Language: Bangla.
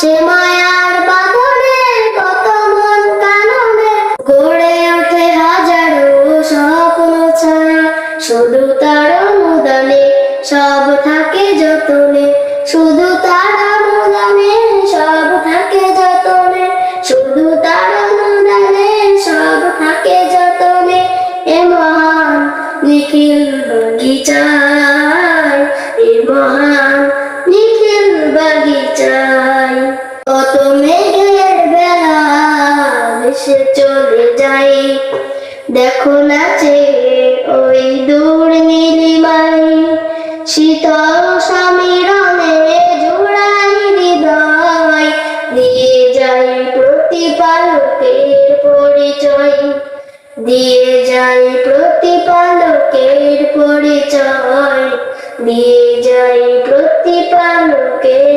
সে গড়ে ওঠে হাজারো শুধু তার সব থাকে যতনে, শুধু তার সব থাকে যতনে, শুধু তার সব থাকে যতনে। এ মহান নিখিল এ মহান নিখিল বাগিচা চলে যাই। দেখো নাচে ওই দূর নীলিমাই, শীতল সমীরণে জোড়াই হৃদয়। দিয়ে যাই প্রতিপালকের পরিচয়, দিয়ে যাই প্রতিপালকের পরিচয়, দিয়ে যাই প্রতিপালকের